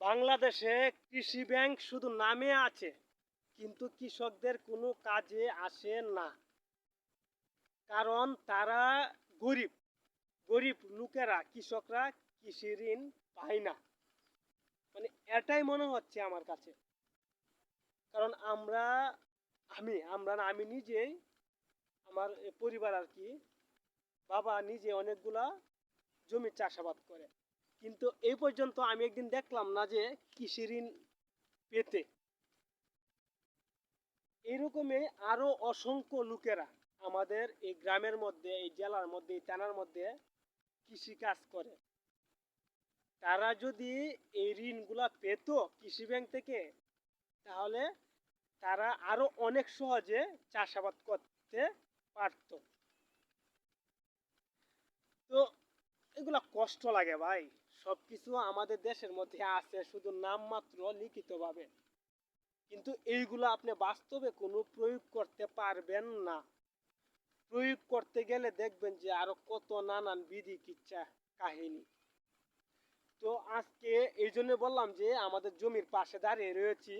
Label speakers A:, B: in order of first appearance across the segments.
A: বাংলাদেশে কৃষি ব্যাংক শুধু নামে আছে, কিন্তু কৃষকদের কোনো কাজে আসে না। কারণ তারা গরিব গরিব লোকেরা, কৃষকরা কৃষি ঋণ পায় না। মানে এটাই মনে হচ্ছে আমার কাছে। কারণ আমরা, আমি, আমরা না, আমি নিজেই, আমার পরিবার আর কি, বাবা নিজে অনেকগুলা জমি চাষাবাদ করে। কিন্তু এই পর্যন্ত আমি একদিন দেখলাম না যে কৃষি ঋণ পেতে। এইরকমই আরও অসংখ্য লোকেরা আমাদের এই গ্রামের মধ্যে, এই জেলার মধ্যে, এই থানার মধ্যে কৃষি কাজ করে। তারা যদি এই ঋণগুলা পেত কৃষি ব্যাংক থেকে, তাহলে তারা আরও অনেক সহজে চাষাবাদ করতে পারত তো এগুলা কষ্ট লাগে ভাই। সবকিছু আমাদের দেশের মধ্যে আছে, শুধু নামমাত্র লিখিতভাবে। কিন্তু এইগুলো আপনি বাস্তবে কোনো প্রয়োগ করতে পারবেন না। প্রয়োগ করতে গেলে দেখবেন যে আরও কত নানান বিধি কিচ্ছা কাহিনী। তো আজকে এই জন্য বললাম যে আমাদের জমির পাশে দাঁড়িয়ে রয়েছি।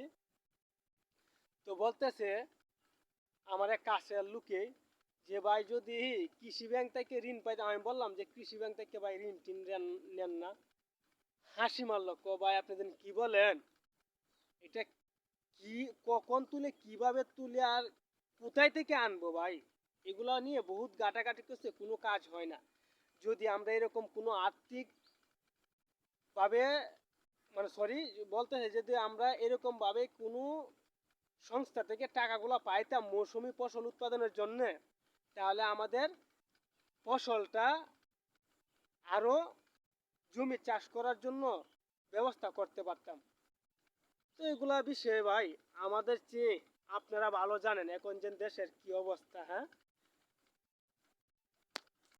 A: তো বলতেছে, আমার এক কাছের লোকে যে ভাই যদি কৃষি ব্যাংক থেকে ঋণ পাইতে আমি বললাম যে কৃষি ব্যাংক থেকে ভাই ঋণ টিন নেন- না। হাসি মারলো, কো ভাই আপনি যেন কি বলেন? এটা কি কখন তুলে, কীভাবে তুলে আর কোথায় থেকে আনব ভাই? এগুলো নিয়ে বহুত গাটাগাটি করছে, কোনো কাজ হয় না। যদি আমরা এরকম কোনো আর্থিক ভাবে মানে সরি বলতে হয়, যদি আমরা এরকম ভাবে কোনো সংস্থা থেকে টাকাগুলো পাইতাম মৌসুমি ফসল উৎপাদনের জন্য তাহলে আমাদের ফসলটা আরও জমি চাষ করার জন্য ব্যবস্থা করতে পারতাম। তো এগুলা বিষয়ে ভাই, আমাদের চেয়ে আপনারা ভালো জানেন এখন যে দেশের কি অবস্থা হ্যাঁ?